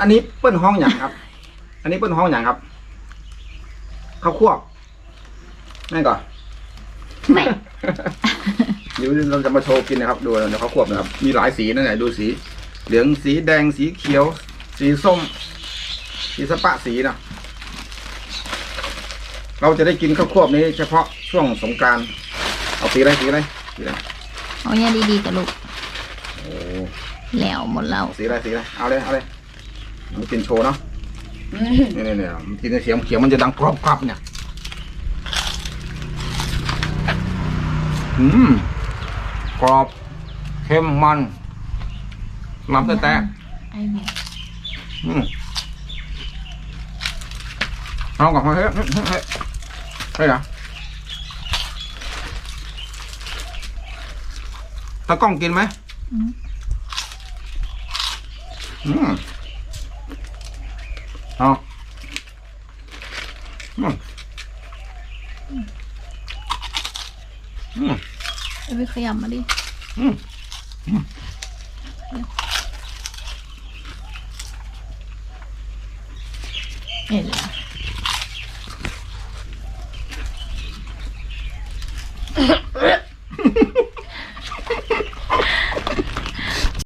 อันนี้เปิ้นห้องอย่างครับ อันนี้เปิ้นห้องอย่างครับข้าวควบนั่นก่อนไม่เดี๋ยวเราจะมาโชว์กินนะครับ ดูนะข้าวควบนะครับ มีหลายสีนั่นแหละดูสี เหลืองสีแดงสีเขียว สีส้ม สีสปะสีนะเราจะได้กินข้าวควบนี้ เฉพาะช่วงสงกรารเอาสีอะไรสีอะไรสีอะไรเอาเนี่ยดีๆกับลูกโอ้แล้วหมดแล้วสีอะไรสีอะไรเอาเลยเอาเลย มันกินโชว์เนาะนี่นี่นี่มันกินเสียงเขียวมันจะดังกรอบกรอบเนี่ยอืมกรอบเค็มมันลำแต่แต่ไอ้แม่อืมเอากลับมาเฮ้ยเฮ้ยเฮ้ยเฮ้ยเฮ้ยเหรอตากล้องกินไหมอืมอืม เอาอืมอืมเอาไปขยำมาดิอืมเห็นแล้วเ